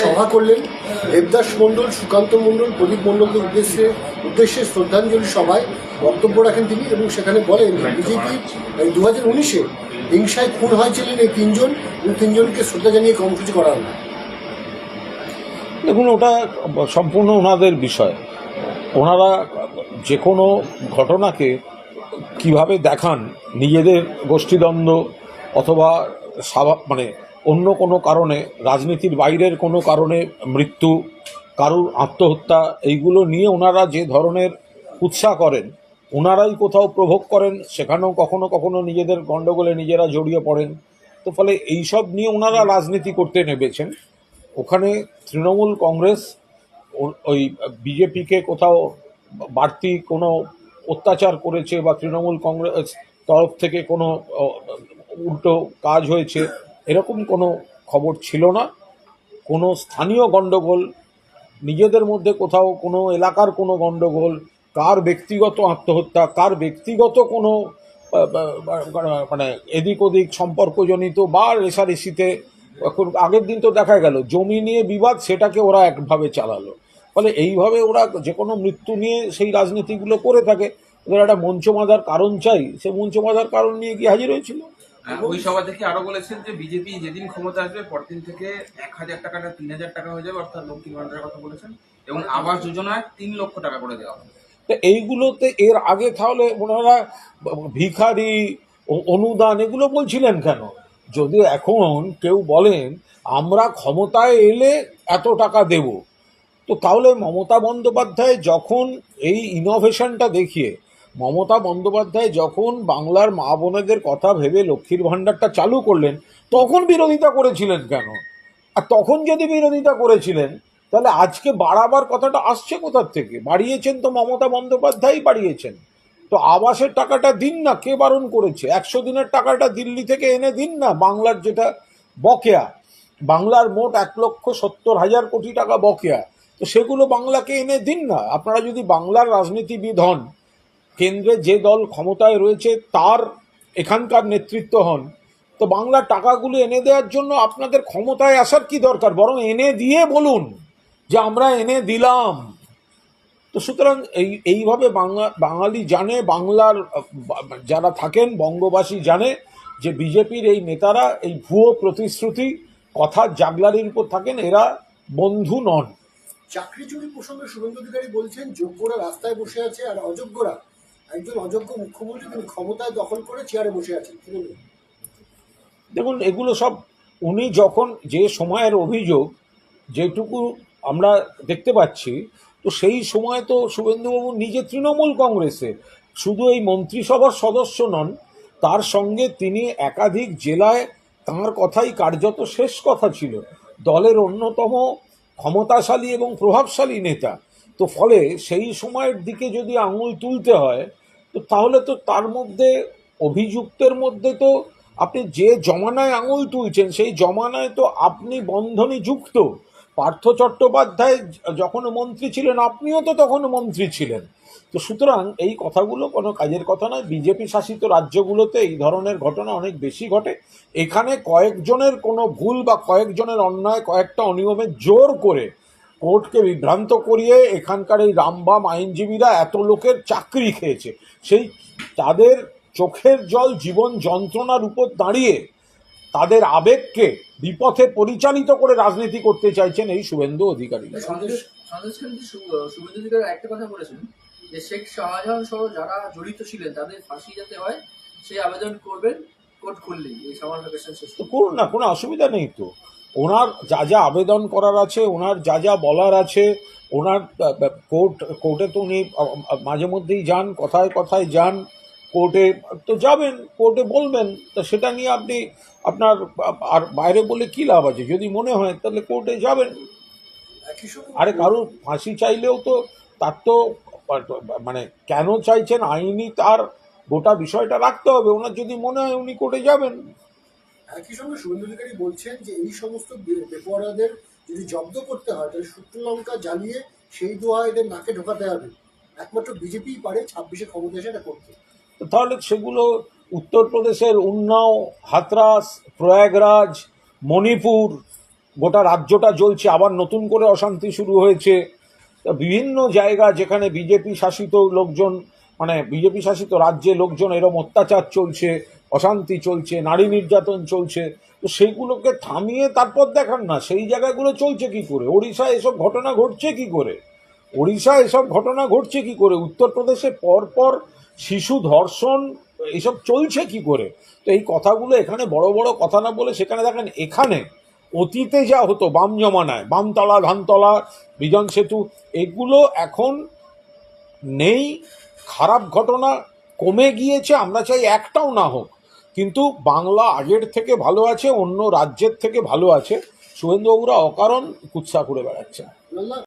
সভা করলেন? দেবদাস মণ্ডল, সুকান্ত মণ্ডল, প্রদীপ মণ্ডলকে উদ্দেশ্যে উদ্দেশ্যে শ্রদ্ধাঞ্জলি সভায় বক্তব্য রাখেন তিনি এবং সেখানে বলেন, বিজেপি দু হাজার উনিশে হিংসায় খুন হয়েছিলেন এই তিনজন এবং তিনজনকে শ্রদ্ধা জানিয়ে কর্মসূচি করা হলো। দেখুন, ওটা সম্পূর্ণ ওনাদের বিষয়। ওনারা যে কোনো ঘটনাকে কীভাবে দেখান, নিজেদের গোষ্ঠীদ্বন্দ্ব অথবা মানে অন্য কোনো কারণে, রাজনীতির বাইরের কোনো কারণে মৃত্যু, কারুর আত্মহত্যা, এইগুলো নিয়ে ওনারা যে ধরনের উৎসাহ করেন, ওনারাই কোথাও প্রভোগ করেন, সেখানেও কখনো কখনো নিজেদের গণ্ডগোলে নিজেরা জড়িয়ে পড়েন। তো ফলে এইসব নিয়ে ওনারা রাজনীতি করতে নেমেছেন। ওখানে তৃণমূল কংগ্রেস ওই বিজেপিকে কোথাও বাড়তি কোনো অত্যাচার করেছে বা তৃণমূল কংগ্রেস তরফ থেকে কোনো উল্টো কাজ হয়েছে এরকম কোনো খবর ছিল না। কোনো স্থানীয় গণ্ডগোল নিজেদের মধ্যে কোথাও কোনো এলাকার কোনো গণ্ডগোল কার ব্যক্তিগত আত্মহত্যা কার ব্যক্তিগত কোনো আহ, মানে এদিক ওদিক সম্পর্কজনিত বা রেশারেশিতে এখন আগের দিন তো দেখা গেল জমি নিয়ে বিবাদ সেটাকে ওরা একভাবে চালালো। ফলে এইভাবে ওরা যে কোনো মৃত্যু নিয়ে সেই রাজনীতিগুলো করে থাকে। ওদের একটা মঞ্চ কারণ চাই সে মঞ্চ কারণ নিয়ে কি হাজির হয়েছিল? ওই সভা থেকে আরও বলেছেন যে বিজেপি যেদিন ক্ষমতা আসবে পরদিন থেকে এক হাজার টাকাটা তিন হাজার টাকা হয়ে যাবে অর্থাৎ লক্ষ্মী ভান্ডারের কথা বলেছেন। এবং আবাস যোজনায় তিন লক্ষ টাকা করে দেওয়া হবে। তো এইগুলোতে এর আগে তাহলে ওনারা ভিখারি অনুদান এগুলো বলছিলেন কেন? যদি এখন কেউ বলেন আমরা ক্ষমতায় এলে এত টাকা দেব। তো তাহলে মমতা বন্দ্যোপাধ্যায় যখন এই ইনোভেশনটা দেখিয়ে মমতা বন্দ্যোপাধ্যায় যখন বাংলার মা বোনেদের কথা ভেবে লক্ষ্মীর ভাণ্ডারটা চালু করলেন, তখন বিরোধিতা করেছিলেন কেন? আর তখন যদি বিরোধিতা করেছিলেন, তাহলে আজকে বাড়াবার কথাটা আসছে কোথার থেকে? বাড়িয়েছেন তো মমতা বন্দ্যোপাধ্যায়ই বাড়িয়েছেন। তো আবাসের টাকাটা দিন না, কে বারণ করেছে? একশো দিনের টাকাটা দিল্লি থেকে এনে দিন না, বাংলার যেটা বকেয়া। বাংলার মোট এক লক্ষ সত্তর হাজার কোটি টাকা বকেয়া। তো সেগুলো বাংলাকে এনে দিন না। আপনারা যদি বাংলার রাজনীতিবিদ হন কেন্দ্রে যে দল ক্ষমতায় রয়েছে তার এখানকার নেতৃত্ব হন। তো বাংলার টাকাগুলো এনে দেওয়ার জন্য আপনাদের ক্ষমতায় আসার কি দরকার? বরং এনে দিয়ে বলুন যে আমরা এনে দিলাম। তো সুতরাং এই, এইভাবে বাংলা, বাঙালি জানে, বাংলার, যারা থাকেন, বঙ্গবাসী জানে যে বিজেপির এই নেতারা, এই ভুয়ো প্রতিশ্রুতি, কথা জাগলারির উপর থাকেন, এরা বন্ধু নন। চাকরি চুরি প্রসঙ্গে শুভেন্দু অধিকারী বলছেন, যোগ্যরা রাস্তায় বসে আছে আর অযোগ্যরা একজন অযোগ্য মুখ্যমন্ত্রী তিনি দখল করে চেয়ারে বসে আছেন দেখুন, এগুলো সব উনি যখন যে সময়ের অভিযোগ, যেটুকু আমরা দেখতে পাচ্ছি, তো সেই সময় তো শুভেন্দুবাবু নিজে তৃণমূল কংগ্রেসে। শুধু এই মন্ত্রিসভার সদস্য নন, তার সঙ্গে তিনি একাধিক জেলায় তাঁর কথাই কার্যত শেষ কথা ছিল। দলের অন্যতম ক্ষমতাশালী এবং প্রভাবশালী নেতা। তো ফলে সেই সময়ের দিকে যদি আঙুল তুলতে হয়, তো তাহলে তো তার মধ্যে, অভিযুক্তের মধ্যে তো আপনি যে জমানায় আঙুল তুলছেন, সেই জমানায় তো আপনি বন্ধনে যুক্ত। পার্থ চট্টোপাধ্যায় যখন মন্ত্রী ছিলেন, আপনিও তো তখন মন্ত্রী ছিলেন। তো সুতরাং এই কথাগুলো কোনো কাজের কথা নয়। বিজেপি শাসিত রাজ্যগুলোতে এই ধরনের ঘটনা অনেক বেশি ঘটে। এখানে কয়েকজনের কোনো ভুল বা কয়েকজনের অন্যায়, কয়েকটা অনিয়মের জোর করে কোর্টকে বিভ্রান্ত করিয়ে এখানকার এই রামবাম আইনজীবীরা এত লোকের চাকরি খেয়েছে। সেই তাদের চোখের জল জীবন যন্ত্রণার উপর দাঁড়িয়ে তাদের আবেগকে বিপথে পরিচালিত করে রাজনীতি করতে চাইছেন এই শুভেন্দু অধিকারী। একটা কথা বলেছেন যে শেখ শাহজাহান সহ যারা জড়িত ছিলেন তাদের ফাঁসি যাতে হয় সেই আবেদন করবেন কোর্ট খুললেই এই শেষ করুন না কোনো অসুবিধা নেই তো। ওনার যা যা আবেদন করার আছে ওনার যা যা বলার আছে ওনার কোর্ট কোর্টে তো উনি মাঝে মধ্যেই যান কথায় কথায় যান কোর্টে তো যাবেন কোর্টে বলবেন তা সেটা নিয়ে আপনি আপনার আর বাইরে বলে কী লাভ আছে? যদি মনে হয় তাহলে কোর্টে যাবেন। আরে কারোর ফাঁসি চাইলেও তো তার তো মানে কেন চাইছেন? আইনি তার গোটা বিষয়টা রাখতে হবে। ওনার যদি মনে হয় উনি কোর্টে যাবেন। একই সঙ্গে শুভেন্দু অধিকারী বলছেন যে এই সমস্ত বে- বেপরোয়াদের যদি জব্দ করতে হয়, তাহলে শুকনো লঙ্কা জ্বালিয়ে সেই দোয়া এদের নাকে ঢোকাতে হবে। একমাত্র বিজেপিই পারে ছাব্বিশে ক্ষমতা এসে করতে। তাহলে সেগুলো উত্তরপ্রদেশের উন্নাও, হাতরাস, প্রয়াগরাজ, মণিপুর, গোটা রাজ্যটা জ্বলছে, আবার নতুন করে অশান্তি শুরু হয়েছে। বিভিন্ন জায়গা যেখানে বিজেপি শাসিত লোকজন মানে বিজেপি শাসিত রাজ্যে লোকজন এরম অত্যাচার চলছে অশান্তি চলছে, নারী নির্যাতন চলছে, তো সেইগুলোকে থামিয়ে তারপর দেখান না, সেই জায়গাগুলো চলছে কি করে? ওড়িশা এসব ঘটনা ঘটছে কি করে? ওড়িশা এসব ঘটনা ঘটছে কি করে? উত্তরপ্রদেশে পরপর শিশু ধর্ষণ, এসব চলছে কি করে? তো এই কথাগুলো এখানে বড় বড় কথা না বলে সেখানে দেখেন, এখানে অতীতে যা হতো, বাম জমানায়, বামতলা, ধানতলা, বিজন সেতু, এগুলো এখন নেই, খারাপ ঘটনা কমে গিয়েছে, আমরা চাই একটাও না হোক। কিন্তু বাংলা আগের থেকে ভালো আছে, অন্য রাজ্যের থেকে ভালো আছে। শুভেন্দুবাবুরা অকারণ কুৎসা করে বেড়াচ্ছে না